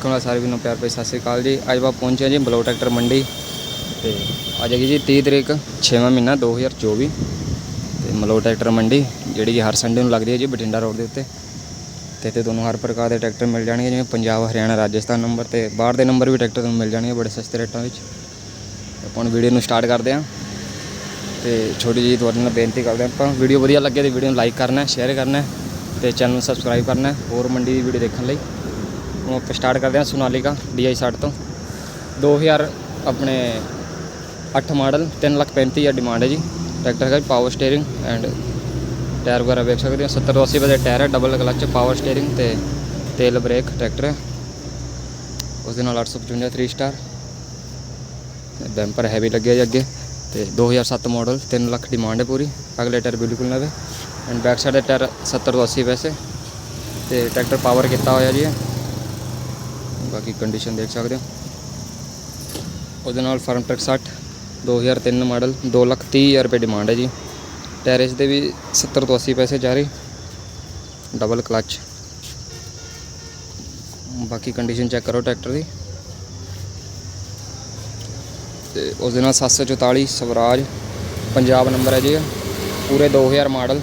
ਕਮਲਾ ਸਾਰੇ ਵੀ ਨੂੰ ਪਿਆਰ ਭਰੀ ਸਤਿ ਸ੍ਰੀ ਅਕਾਲ ਜੀ। ਅੱਜ ਆਪਾਂ ਪਹੁੰਚੇ ਹਾਂ ਜੀ ਬਲੋ ਟਰੈਕਟਰ ਮੰਡੀ। ਤੇ ਅੱਜ ਹੈਗੀ ਜੀ 30 ਤਰੀਕ 6ਵਾਂ ਮਹੀਨਾ 2024 ਤੇ ਮਲੋ ਟਰੈਕਟਰ ਮੰਡੀ ਜਿਹੜੀ ਕਿ ਹਰ ਸੰਡੇ ਨੂੰ ਲੱਗਦੀ ਹੈ ਜੀ ਬਠਿੰਡਾ ਰੋਡ ਦੇ ਉੱਤੇ। ਤੇ ਤੇ ਤੁਹਾਨੂੰ ਹਰ ਪ੍ਰਕਾਰ ਦੇ ਟਰੈਕਟਰ ਮਿਲ ਜਾਣਗੇ ਜਿਵੇਂ ਪੰਜਾਬ ਹਰਿਆਣਾ ਰਾਜਸਥਾਨ ਨੰਬਰ ਤੇ ਬਾਹਰ ਦੇ ਨੰਬਰ ਵੀ ਟਰੈਕਟਰ ਤੁਹਾਨੂੰ ਮਿਲ ਜਾਣਗੇ ਬੜੇ ਸਸਤੇ ਰੇਟਾਂ ਵਿੱਚ। ਆਪਾਂ ਹੁਣ ਵੀਡੀਓ ਨੂੰ ਸਟਾਰਟ ਕਰਦੇ ਹਾਂ। ਤੇ ਛੋਟੀ ਜਿਹੀ ਤੁਹਾਡੇ ਨਾਲ ਬੇਨਤੀ ਕਰਦੇ ਹਾਂ ਆਪਾਂ ਵੀਡੀਓ ਵਧੀਆ ਲੱਗੇ ਤੇ ਵੀਡੀਓ ਨੂੰ ਲਾਈਕ ਕਰਨਾ ਹੈ ਸ਼ੇਅਰ ਕਰਨਾ ਹੈ ਤੇ ਚੈਨਲ ਨੂੰ ਸਬਸਕ੍ਰਾਈਬ ਕਰਨਾ ਹੋਰ ਮੰਡੀ ਦੀ ਵੀਡੀਓ ਦੇਖਣ ਲਈ। ਆਪਾਂ ਸਟਾਰਟ ਕਰਦੇ ਹਾਂ ਸੋਨਾਲੀਕਾ DI 60 ਤੋਂ। 2000 ਆਪਣੇ 8 ਮਾਡਲ 335000 ਹਜ਼ਾਰ ਡਿਮਾਂਡ ਹੈ ਜੀ। ਟਰੈਕਟਰ ਹੈਗਾ ਪਾਵਰ ਸਟੀਅਰਿੰਗ ਐਂਡ ਟਾਇਰ ਵਗੈਰਾ ਵੇਖ ਸਕਦੇ ਹੋ। 70 ਤੋਂ 80 ਵਜੇ ਟਾਇਰ ਹੈ ਡਬਲ ਕਲਚ ਪਾਵਰ ਸਟੀਅਰਿੰਗ ਤੇ ਤੇਲ ਬ੍ਰੇਕ ਟਰੈਕਟਰ ਹੈ। ਉਸ ਦੇ ਨਾਲ 855 3 ਸਟਾਰ ਬੈਂਪਰ ਹੈਵੀ ਲੱਗਿਆ ਜੀ ਅੱਗੇ। ਤੇ 2007 ਮਾਡਲ 3 ਲੱਖ ਡਿਮਾਂਡ ਹੈ ਪੂਰੀ। ਅਗਲੇ ਟਾਇਰ ਬਿਲਕੁਲ ਨਵੇਂ। ਐਂਡ ਬੈਕ ਸਾਈਡ ਦੇ ਟਾਇਰ 70 ਤੋਂ 80 ਪੈਸੇ ਤੇ ਟਰੈਕਟਰ ਪਾਵਰ ਕੀਤਾ ਹੋਇਆ ਜੀ ਇਹ। ਬਾਕੀ ਕੰਡੀਸ਼ਨ ਦੇਖ ਸਕਦੇ ਹੋ। ਉਹਦੇ ਨਾਲ ਫਰਮ ਟਰੈਕ 60 2003 ਮਾਡਲ 2 ਲੱਖ 30 ਹਜ਼ਾਰ ਰੁਪਏ ਡਿਮਾਂਡ ਹੈ ਜੀ। ਟੈਰਿਸ ਦੇ ਵੀ 70 ਤੋਂ 80 ਪੈਸੇ ਜਾ ਰਹੀ। ਡਬਲ ਕਲਚ ਬਾਕੀ ਕੰਡੀਸ਼ਨ ਚੈੱਕ ਕਰੋ ਟਰੈਕਟਰ ਦੀ। ਤੇ ਉਸ ਦੇ ਨਾਲ 744 ਸਵਰਾਜ, ਪੰਜਾਬ ਨੰਬਰ ਹੈ ਜੀ ਇਹ। ਪੂਰੇ 2000 ਮਾਡਲ।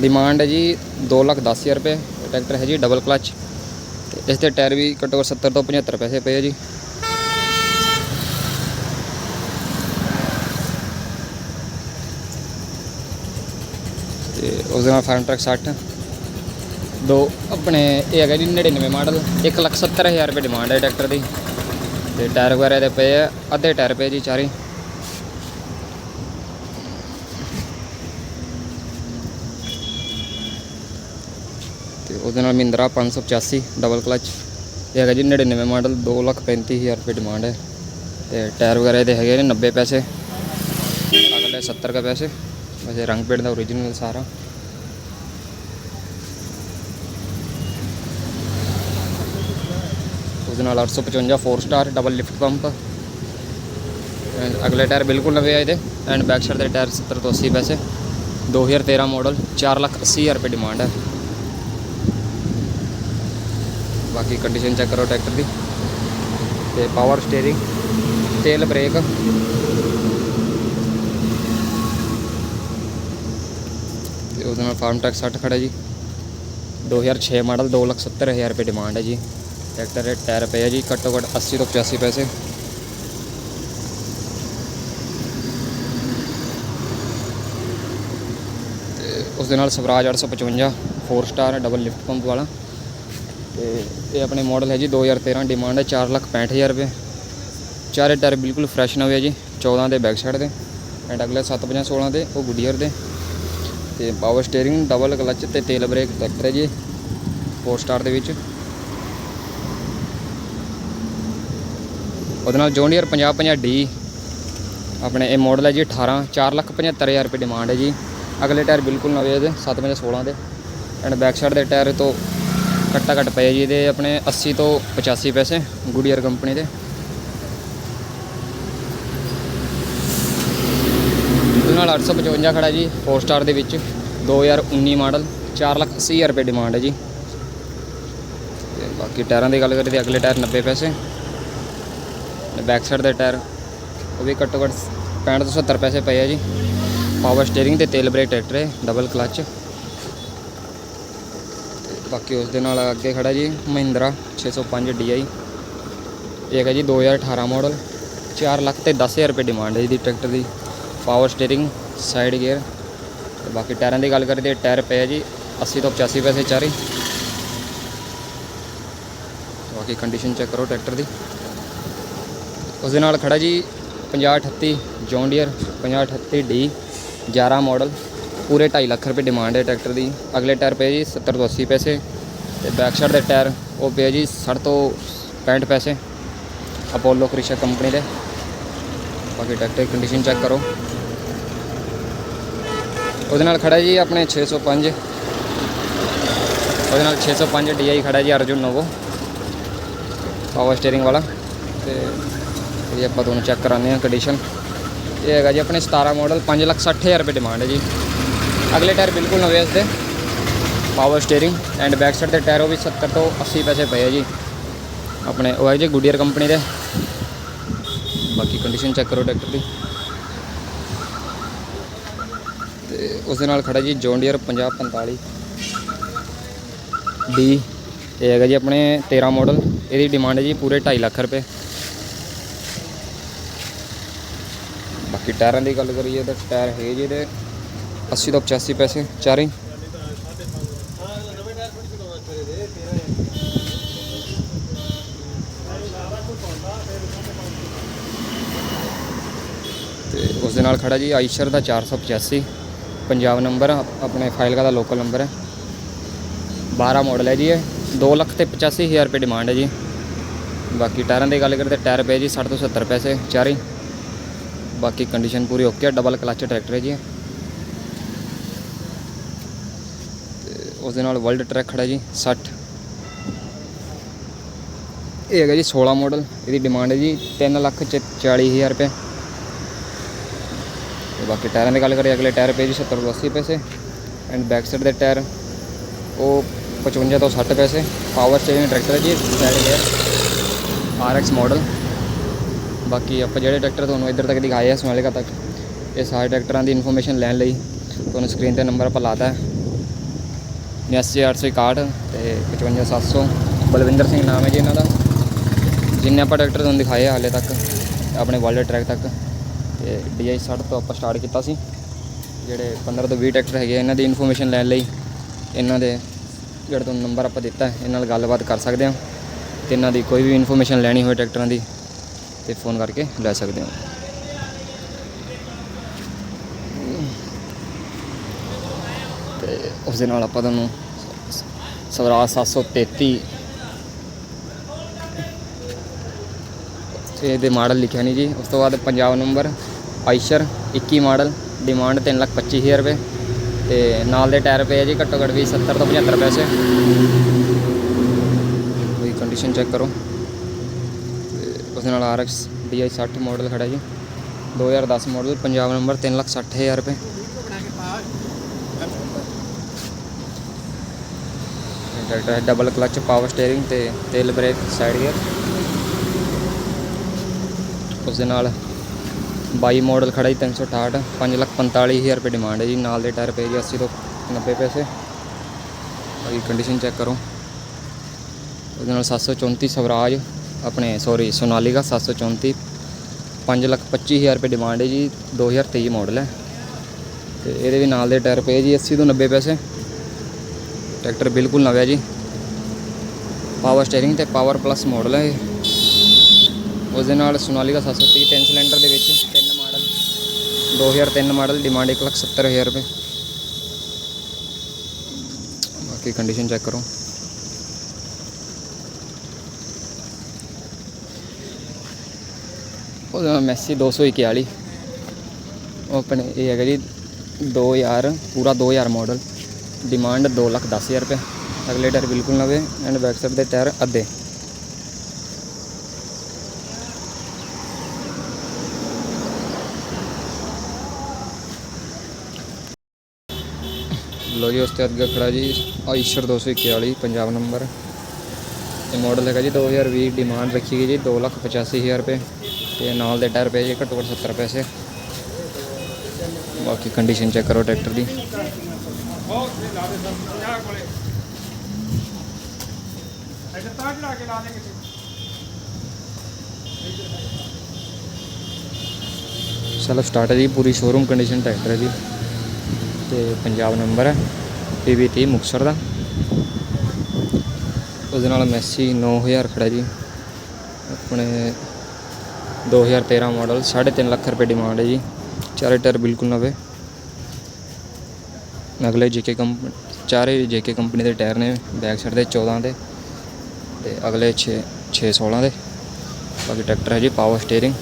ਡਿਮਾਂਡ ਹੈ ਜੀ 2 ਲੱਖ 10 ਹਜ਼ਾਰ ਰੁਪਏ। ਟਰੈਕਟਰ ਹੈ ਜੀ ਡਬਲ ਕਲਚ ਇਸ ਦੇ ਟਾਇਰ ਵੀ ਘੱਟੋ ਘੱਟ 70 ਤੋਂ 75 ਪੈਸੇ ਪਏ ਆ ਜੀ। ਤੇ ਉਸ ਦੇ ਨਾਲ ਫਾਰਮ ਟਰੱਕ 60 ਦੋ ਆਪਣੇ ਇਹ ਹੈਗਾ ਜੀ 99 ਮਾਡਲ 1 ਲੱਖ 70 ਹਜ਼ਾਰ ਰੁਪਏ ਡਿਮਾਂਡ ਹੈ ਟਰੈਕਟਰ ਦੀ। ਤੇ ਟਾਇਰ ਵਗੈਰਾ ਦੇ ਪਏ ਆ, ਅੱਧੇ ਟਾਇਰ ਪਏ ਜੀ ਚਾਰੇ। ਉਹਦੇ ਨਾਲ ਮਹਿੰਦਰਾ 585 ਡਬਲ ਕਲਚ ਇਹ ਹੈਗਾ ਜੀ 99 ਮਾਡਲ 2 ਲੱਖ 35 ਹਜ਼ਾਰ ਰੁਪਏ ਡਿਮਾਂਡ ਹੈ। ਤੇ ਟਾਇਰ ਵਗੈਰਾ ਇਹਦੇ ਹੈਗੇ ਨੇ 90 ਪੈਸੇ। ਅਗਲੇ 70 का ਪੈਸੇ। ਵੈਸੇ ਰੰਗ ਪੇਂਟ ਦਾ ਓਰੀਜਨਲ ਸਾਰਾ। ਉਹਦੇ ਨਾਲ 855 4 star double lift pump and ਅਗਲੇ ਟਾਇਰ ਬਿਲਕੁਲ ਨਵੇਂ ਆਏ ਦੇ। ਐਂਡ ਬੈਕ ਸਾਈਡ ਦੇ ਟਾਇਰ 70 ਤੋਂ 80 ਪੈਸੇ। 2013 ਮਾਡਲ 4 ਲੱਖ 80 ਹਜ਼ਾਰ ਰੁਪਏ ਡਿਮਾਂਡ ਹੈ। ਬਾਕੀ ਕੰਡੀਸ਼ਨ ਚੈੱਕ ਕਰੋ ਟਰੈਕਟਰ ਦੀ। ਤੇ ਪਾਵਰ ਸਟੀਅਰਿੰਗ ਤੇਲ ਬ੍ਰੇਕ ਤੇ ਉਹਦੇ ਨਾਲ ਫਾਰਮ ਟੈਕਸ 60 ਖੜਾ ਜੀ। 2006 ਮਾਡਲ 2 ਲੱਖ 70 ਹਜ਼ਾਰ ਰੁਪਏ ਡਿਮਾਂਡ ਹੈ ਜੀ। ਟਰੈਕਟਰ ਦੇ ਟਾਇਰ ਪਏ ਆ ਜੀ, ਘੱਟੋ ਘੱਟ 80 ਤੋਂ 85 ਪੈਸੇ। ਤੇ ਉਸ ਦੇ ਨਾਲ Swaraj 855 4 star double lift pump ਵਾਲਾ। ਤੇ ਇਹ ਆਪਣੇ ਮਾਡਲ ਹੈ ਜੀ 2013 ਡਿਮਾਂਡ ਹੈ 4 ਲੱਖ 65000 ਰੁਪਏ। ਚਾਰੇ ਟਾਇਰ ਬਿਲਕੁਲ ਫਰੈਸ਼ ਨਵੇਂ ਹੈ ਜੀ 14 ਦੇ ਬੈਕ ਸਾਈਡ ਦੇ ਐਂਡ ਅਗਲੇ 750 16 ਦੇ, ਉਹ ਗੁੱਡੀਅਰ ਦੇ। ਤੇ ਪਾਵਰ ਸਟੀਅਰਿੰਗ ਡਬਲ ਕਲਚ ਤੇ ਤੇਲ ਬ੍ਰੇਕ ਟਰੈਕਟਰ ਹੈ ਜੀ 4 ਸਟਾਰ ਦੇ ਵਿੱਚ। ਉਹਦੇ ਨਾਲ ਜੋਨੀਅਰ 50 50 ਡੀ ਆਪਣੇ ਇਹ ਮਾਡਲ ਹੈ ਜੀ 18 4 ਲੱਖ 75000 ਰੁਪਏ ਡਿਮਾਂਡ ਹੈ ਜੀ। ਅਗਲੇ ਟਾਇਰ ਬਿਲਕੁਲ ਨਵੇਂ ਇਹਦੇ 750 16 ਦੇ। ਐਂਡ ਬੈਕ ਸਾਈਡ ਦੇ ਟਾਇਰ ਤੋਂ ਘੱਟਾ ਘੱਟ ਪਏ ਜੀ, ਇਹਦੇ ਆਪਣੇ 80 ਤੋਂ 85 ਪੈਸੇ ਗੁਡੀਅਰ ਕੰਪਨੀ ਦੇ। ਉਹਦੇ ਨਾਲ 855 ਖੜਾ ਜੀ 4 ਸਟਾਰ ਦੇ ਵਿੱਚ 2019 ਮਾਡਲ 4 ਲੱਖ 80 ਹਜ਼ਾਰ ਰੁਪਏ ਡਿਮਾਂਡ ਹੈ ਜੀ। ਤੇ ਬਾਕੀ ਟਾਇਰਾਂ ਦੀ ਗੱਲ ਕਰੀਏ ਤੇ ਅਗਲੇ ਟਾਇਰ 90 ਪੈਸੇ। ਤੇ ਬੈਕ ਸਾਈਡ ਦੇ ਟਾਇਰ, ਉਹ ਵੀ ਘੱਟੋ ਘੱਟ 65 ਤੋਂ 70 ਪੈਸੇ ਪਏ ਆ ਜੀ। ਪਾਵਰ ਸਟੀਅਰਿੰਗ ਤੇ ਤੇਲ ਬ੍ਰੇਕ ਟਰੈਕਟਰ ਹੈ ਡਬਲ ਕਲਚ ਬਾਕੀ ਉਸ ਦੇ ਨਾਲ ਅੱਗੇ ਖੜਾ ਜੀ ਮਹਿੰਦਰਾ 605 DI ਇਹ ਹੈਗਾ ਜੀ 2018 ਮਾਡਲ 4 ਲੱਖ ਤੇ 10000 ਰੁਪਏ ਡਿਮਾਂਡ ਹੈ ਜੀ ਦੀ ਟਰੈਕਟਰ ਦੀ। ਪਾਵਰ ਸਟੀਅਰਿੰਗ ਸਾਈਡ ਗੇਅਰ ਤੇ ਬਾਕੀ ਟਾਇਰਾਂ ਦੀ ਗੱਲ ਕਰੀਏ ਟਾਇਰ ਪਏ ਆ ਜੀ 80 ਤੋਂ 85 ਪੈਸੇ ਚਾਰੇ। ਬਾਕੀ ਕੰਡੀਸ਼ਨ ਚੈੱਕ ਕਰੋ ਟਰੈਕਟਰ ਦੀ। ਉਸ ਦੇ ਨਾਲ ਖੜਾ ਜੀ 5038 ਜੌਨ ਡੀਅਰ 5038 ਡੀ 11 ਮਾਡਲ ਪੂਰੇ 2.5 ਲੱਖ ਰੁਪਏ ਡਿਮਾਂਡ ਹੈ ਟਰੈਕਟਰ ਦੀ। ਅਗਲੇ ਟਾਇਰ ਪਏ ਜੀ 70 ਤੋਂ 80 ਪੈਸੇ ਤੇ ਬੈਕ ਸਾਈਡ ਦੇ ਟਾਇਰ ਉਹ ਪਏ ਜੀ 60 ਤੋਂ 65 ਪੈਸੇ। ਅਪੋਲੋ ਕ੍ਰਿਸ਼ਾ ਕੰਪਨੀ ਦੇ। ਬਾਕੀ ਟਰੈਕਟਰ ਦੀ ਕੰਡੀਸ਼ਨ ਚੈੱਕ ਕਰੋ। ਉਹਦੇ ਨਾਲ ਖੜਾ ਜੀ ਆਪਣੇ 605 ਉਹਦੇ ਨਾਲ 605 DI ਖੜਾ ਜੀ ਅਰਜੁਨ ਨੋਵੋ ਪਾਵਰ ਸਟੀਅਰਿੰਗ ਵਾਲਾ। ਤੇ ਇਹ ਆਪਾਂ ਤੁਹਾਨੂੰ ਚੈੱਕ ਕਰਾਉਂਦੇ ਹਾਂ ਕੰਡੀਸ਼ਨ ਇਹ ਹੈਗਾ ਜੀ ਆਪਣੇ 17 ਮਾਡਲ 5 ਲੱਖ 60 ਹਜ਼ਾਰ ਰੁਪਏ ਡਿਮਾਂਡ ਹੈ ਜੀ। ਅਗਲੇ ਟਾਇਰ ਬਿਲਕੁਲ ਨਵੇਂ ਇਸ ਦੇ। Power steering and back side ਦੇ ਟਾਇਰ ਉਹ ਵੀ 70 ਤੋਂ 80 ਪੈਸੇ ਪਏ ਆ ਜੀ। ਆਪਣੇ ਉਹ ਹੈ ਜੀ ਗੁੱਡੀਅਰ ਕੰਪਨੀ ਦੇ। ਬਾਕੀ ਕੰਡੀਸ਼ਨ ਚੈੱਕ ਕਰੋ ਟਰੈਕਟਰ ਦੀ। ਤੇ ਉਸ ਦੇ ਨਾਲ ਖੜਾ ਜੀ ਜੌਨ ਡੀਅਰ 5045 ਡੀ ਇਹ ਹੈਗਾ ਜੀ ਆਪਣੇ 13 ਮਾਡਲ ਇਹਦੀ ਡਿਮਾਂਡ ਹੈ ਜੀ ਪੂਰੇ 2.5 ਲੱਖ ਰੁਪਏ। ਬਾਕੀ ਟਾਇਰਾਂ ਦੀ ਗੱਲ ਕਰੀਏ ਤਾਂ ਟਾਇਰ ਹੈਗੇ ਜੀ ਇਹਦੇ। 80 ਤੋਂ 85 ਪੈਸੇ, ਚਾਰੇ ਹੀ। ਤੇ ਉਸ ਦੇ ਨਾਲ ਖੜਾ ਜੀ ਆਈਸ਼ਰ ਦਾ 485 ਪੰਜਾਬ ਨੰਬਰ ਆਪਣੇ ਫਾਈਲ ਦਾ ਲੋਕਲ ਨੰਬਰ ਹੈ। 12 ਮਾਡਲ ਹੈ ਜੀ ਇਹ। 2 ਲੱਖ ਤੇ 85000 ਰੁਪਏ ਡਿਮਾਂਡ ਹੈ ਜੀ। ਬਾਕੀ ਟਾਇਰਾਂ ਦੀ ਗੱਲ ਕਰੀਏ ਤਾਂ ਟਾਇਰ ਪਏ ਜੀ 60 ਤੋਂ 70 ਪੈਸੇ, ਚਾਰੇ ਬਾਕੀ ਕੰਡੀਸ਼ਨ ਪੂਰੀ ਓਕੇ ਹੈ ਡਬਲ ਕਲਚ ਟਰੈਕਟਰ ਹੈ ਜੀ ਇਹ। ਤੇ ਉਸ ਦੇ ਨਾਲ ਵਰਲਡ ਟਰੈਕ ਖੜਾ ਜੀ 60 ਇਹ ਹੈਗਾ ਜੀ 16 ਮਾਡਲ ਇਹਦੀ ਡਿਮਾਂਡ ਹੈ ਜੀ 3 ਲੱਖ ਚ 40000 ਰੁਪਏ। ਤੇ ਬਾਕੀ ਟਾਇਰਾਂ ਦੀ ਗੱਲ ਕਰੀਏ, ਅਗਲੇ ਟਾਇਰ ਪਏ ਜੀ 70 ਤੋਂ 80 ਪੈਸੇ। ਐਂਡ ਬੈਕ ਸਾਈਡ ਦੇ ਟਾਇਰ ਉਹ 55 ਤੋਂ 60 ਪੈਸੇ। ਪਾਵਰ ਸਟੀਅਰਿੰਗ ਟਰੈਕਟਰ ਹੈ ਜੀ ਸਾਈਡ ਗੇਅਰ ਆਰਐਕਸ ਮਾਡਲ ਬਾਕੀ ਆਪਾਂ ਜਿਹੜੇ ਟਰੈਕਟਰ ਤੁਹਾਨੂੰ ਇੱਧਰ ਤੱਕ ਦਿਖਾਏ ਆ ਸੋਨਾਲੀਕਾ ਤੱਕ, ਇਹ ਸਾਰੇ ਟਰੈਕਟਰਾਂ ਦੀ ਇਨਫੋਰਮੇਸ਼ਨ ਲੈਣ ਲਈ, ਤੁਹਾਨੂੰ ਸਕਰੀਨ ਤੇ ਨੰਬਰ ਆਪਾਂ ਲਾਤਾ ਹੈ। 89861 ਤੇ 55700 ਬਲਵਿੰਦਰ ਸਿੰਘ ਨਾਮ ਹੈ ਜੀ ਇਹਨਾਂ ਦਾ। ਜਿੰਨੇ ਆਪਾਂ ਟਰੈਕਟਰ ਤੁਹਾਨੂੰ ਦਿਖਾਏ ਹਾਲੇ ਤੱਕ ਆਪਣੇ ਵਰਲਡ ਟਰੈਕ ਤੱਕ ਤੇ DI 60 ਤੋਂ ਆਪਾਂ ਸਟਾਰਟ ਕੀਤਾ ਸੀ। ਜਿਹੜੇ 15 ਤੋਂ 20 ਟਰੈਕਟਰ ਹੈਗੇ ਆ, ਇਹਨਾਂ ਦੀ ਇਨਫੋਰਮੇਸ਼ਨ ਲੈਣ ਲਈ ਇਹਨਾਂ ਦੇ ਜਿਹੜਾ ਤੁਹਾਨੂੰ ਨੰਬਰ ਆਪਾਂ ਦਿੱਤਾ ਇਹਨਾਂ ਨਾਲ ਗੱਲਬਾਤ ਕਰ ਸਕਦੇ ਹਾਂ। ਤੇ ਇਹਨਾਂ ਦੀ ਕੋਈ ਵੀ ਇਨਫੋਰਮੇਸ਼ਨ ਲੈਣੀ ਹੋਵੇ ਟਰੈਕਟਰਾਂ ਦੀ ਤੇ ਫੋਨ ਕਰਕੇ ਲੈ ਸਕਦੇ ਹਾਂ। ਤੇ ਉਸ ਦੇ ਨਾਲ ਆਪਾਂ ਤੁਹਾਨੂੰ ਸਵਰਾਜ 733 ਤੇ ਇਹਦੇ ਮਾਡਲ ਲਿਖਿਆ ਨਹੀਂ ਜੀ। ਉਸ ਤੋਂ ਬਾਅਦ Punjab number Eicher 21 model demand 325000 ਰੁਪਏ ਤੇ ਨਾਲ ਦੇ ਟਾਇਰ ਪਏ ਆ ਜੀ, ਘੱਟੋ ਘੱਟ ਵੀ 70 ਤੋਂ 75 ਪੈਸੇ। ਕੋਈ ਕੰਡੀਸ਼ਨ ਚੈੱਕ ਕਰੋ। ਤੇ ਉਸ ਦੇ ਨਾਲ RX DI 60 ਮਾਡਲ ਖੜਾ ਜੀ। 2010 ਮਾਡਲ ਪੰਜਾਬ ਨੰਬਰ 360000 ਰੁਪਏ। ਇਹ ਟਰੈਕਟਰ ਹੈ। ਡਬਲ ਕਲਚ ਪਾਵਰ ਸਟੀਅਰਿੰਗ ਤੇ ਤੇਲ ਬ੍ਰੇਕ ਸਾਈਡ ਗੇਅਰ ਉਸ ਦੇ ਨਾਲ 22 ਮਾਡਲ ਖੜਾ ਜੀ 368 545000 ਰੁਪਏ ਡਿਮਾਂਡ ਹੈ ਜੀ। ਨਾਲ ਦੇ ਟਾਇਰ ਪਏ ਜੀ 80 ਤੋਂ 90 ਪੈਸੇ। ਬਾਕੀ ਕੰਡੀਸ਼ਨ ਚੈੱਕ ਕਰੋ। ਉਹਦੇ ਨਾਲ 734 ਸਵਰਾਜ, ਆਪਣੇ ਸੌਰੀ ਸੋਨਾਲੀਕਾ 734 5 ਲੱਖ 25000 ਰੁਪਏ ਡਿਮਾਂਡ ਹੈ ਜੀ। 2023 ਮਾਡਲ ਹੈ। ਤੇ ਇਹਦੇ ਵੀ ਨਾਲ ਦੇ ਟਾਇਰ ਪਏ ਜੀ 80 ਤੋਂ 90 ਪੈਸੇ। ਟਰੈਕਟਰ ਬਿਲਕੁਲ ਨਵਾਂ ਹੈ ਜੀ। ਪਾਵਰ ਸਟੀਅਰਿੰਗ ਤੇ ਪਾਵਰ ਪਲੱਸ ਮਾਡਲ ਹੈ ਇਹ। ਉਸ ਦੇ ਨਾਲ ਸੋਨਾਲੀਕਾ 730 ਤਿੰਨ ਸਿਲੰਡਰ ਦੇ ਵਿੱਚ ਤਿੰਨ ਮਾਡਲ 2003 ਮਾਡਲ ਡਿਮਾਂਡ 170000 ਰੁਪਏ। ਬਾਕੀ ਕੰਡੀਸ਼ਨ ਚੈੱਕ ਕਰੋ। ਉਹਦਾ ਨਾਮ ਮੈਸੀ 241 ਉਹ ਆਪਣੇ ਇਹ ਹੈਗਾ ਜੀ 2000 ਪੂਰਾ 2000 ਮਾਡਲ ਡਿਮਾਂਡ 2 ਲੱਖ 10000 ਰੁਪਏ। ਅਗਲੇ ਟਾਇਰ ਬਿਲਕੁਲ ਨਵੇਂ ਐਂਡ ਬੈਕ ਸਾਈਡ ਦੇ ਟਾਇਰ ਅੱਧੇ। ਲੋ ਜੀ, ਉਸ ਤੇ ਅੱਗੇ ਖੜਾ ਜੀ ਆਈਸ਼ਰ 241 ਪੰਜਾਬ ਨੰਬਰ। ਇਹ ਮਾਡਲ ਹੈਗਾ ਜੀ 2020 ਡਿਮਾਂਡ ਰੱਖੀ ਗਈ ਜੀ 285000 ਰੁਪਏ। ਤੇ ਨਾਲ ਦੇ ਟਾਇਰ ਪਏ ਜੀ ਘੱਟੋ ਘੱਟ 70 ਪੈਸੇ। ਬਾਕੀ ਕੰਡੀਸ਼ਨ ਚੈੱਕ ਕਰੋ ਟਰੈਕਟਰ ਦੀ। ਸੈਲਫ ਸਟਾਰਟ ਹੈ ਜੀ, ਪੂਰੀ ਸ਼ੋਰੂਮ ਕੰਡੀਸ਼ਨ ਟਰੈਕਟਰ ਹੈ ਜੀ। ਤੇ ਪੰਜਾਬ ਨੰਬਰ ਹੈ PB30 ਮੁਕਤਸਰ ਦਾ। ਉਹਦੇ ਨਾਲ ਮੈਸੀ 9000 ਖੜਾ ਜੀ। ਆਪਣੇ 2013 ਮਾਡਲ 3.5 ਲੱਖ ਰੁਪਏ ਡਿਮਾਂਡ ਹੈ ਜੀ। ਚਾਰੇ ਟਾਇਰ ਬਿਲਕੁਲ ਨਵੇਂ। ਅਗਲੇ ਜੇਕੇ ਕੰਪਨੀ ਚਾਰੇ ਜੇਕੇ ਕੰਪਨੀ ਦੇ ਟਾਇਰ ਨੇ ਬੈਕ ਸਾਈਡ ਦੇ 14 ਦੇ ਤੇ ਅਗਲੇ 6 6 16 ਦੇ। ਬਾਕੀ ਟਰੈਕਟਰ ਹੈ ਜੀ ਪਾਵਰ ਸਟੀਅਰਿੰਗ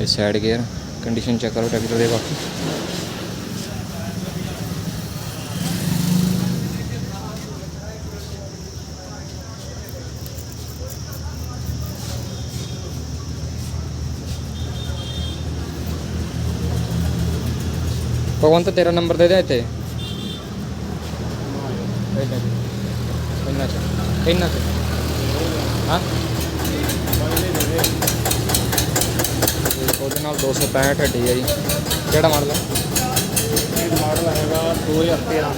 ਇਹ ਸਾਈਡ ਗੇਅਰ ਕੰਡੀਸ਼ਨ ਚੈੱਕ ਕਰੋ ਟਰੈਕਟਰ ਦੇ ਬਾਕੀ। ਭਗਵੰਤ ਤੇਰਾ ਨੰਬਰ ਦੇ ਦੇ ਇੱਥੇ ਇੰਨਾ ਚ ਇੰਨਾ ਚ ਹਾਂ ਉਹਦੇ ਨਾਲ 265 ਹੱਡੀ ਹੈ ਜੀ ਕਿਹੜਾ ਮਾਡਲ ਹੈ ਇਹ ਮਾਡਲ ਹੈਗਾ 2013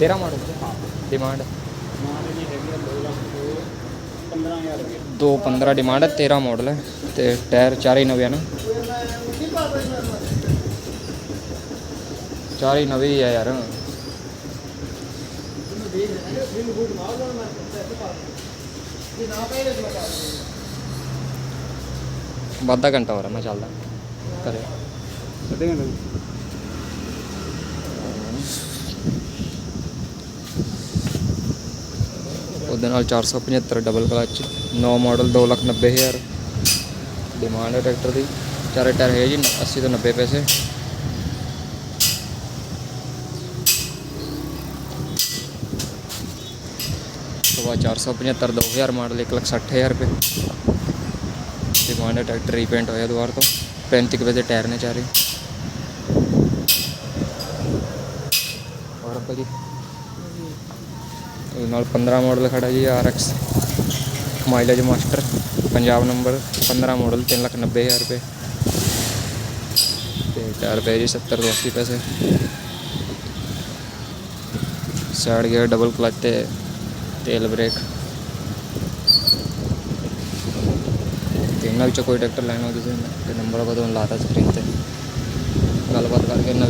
13 ਮਾਡਲ ਡਿਮਾਂਡ ਮਾਡਲ ਦੀ ਹੈਗੀ ਆ 2 ਲੱਖ 15000 ਰੁਪਏ 215 ਡਿਮਾਂਡ ਹੈ 13 ਮਾਡਲ ਹੈ ਤੇ ਟਾਇਰ ਚਾਰੇ ਨਵੇਂ ਆ ਚਾਰੇ ਨਵੇਂ ਹੀ ਆ ਯਾਰ। ਵਾਧਾ ਘੰਟਾ ਹੋ ਰਿਹਾ ਮੈਂ ਚੱਲਦਾ। ਕਰੇ। ਅੱਧੇ ਘੰਟੇ ਉਹਦੇ ਨਾਲ 475 ਡਬਲ ਕਲਚ 9 ਮਾਡਲ 290000 ਡਿਮਾਂਡ ਹੈ ਟਰੈਕਟਰ ਦੀ। ਚਾਰੇ ਟਾਇਰ ਹੈ ਜੀ 80 ਤੋਂ 90 ਪੈਸੇ। ਸਵਾ 475 2000 ਮਾਡਲ 160000 ਰੁਪਏ। ਡਿਮਾਂਡ ਹੈ ਟਰੈਕਟਰ ਰੀਪੇਂਟ ਹੋਇਆ ਦੁਬਾਰਾ ਤੋਂ। 35 ਕੁ ਵਜੇ ਟਾਇਰ ਨੇ ਚਾਰੇ। ਹੋਰ ਅੰਕਲ ਜੀ? ਇਹ ਨਾਲ 15 ਮਾਡਲ ਖੜਾ ਜੀ RX mileage master Punjab number 15 model 390000 ਰੁਪਏ। ਤੇ ਟਾਇਰ ਪਏ ਜੀ 70 ਤੋਂ 80 ਪੈਸੇ। ਸਾਈਡ ਗੇਅਰ ਡਬਲ ਕਲਚ ਤੇ ਤੇਲ ਬ੍ਰੇਕ ਤੇ ਇਹਨਾਂ ਵਿੱਚੋਂ ਕੋਈ ਟਰੈਕਟਰ ਲੈਣਾ ਹੋਵੇ ਤੁਸੀਂ ਤੇ ਨੰਬਰ ਆਪਾਂ ਤੁਹਾਨੂੰ ਲਾਤਾ ਸਕਰੀਨ ਤੇ ਗੱਲਬਾਤ ਕਰਕੇ ਇਹਨਾਂ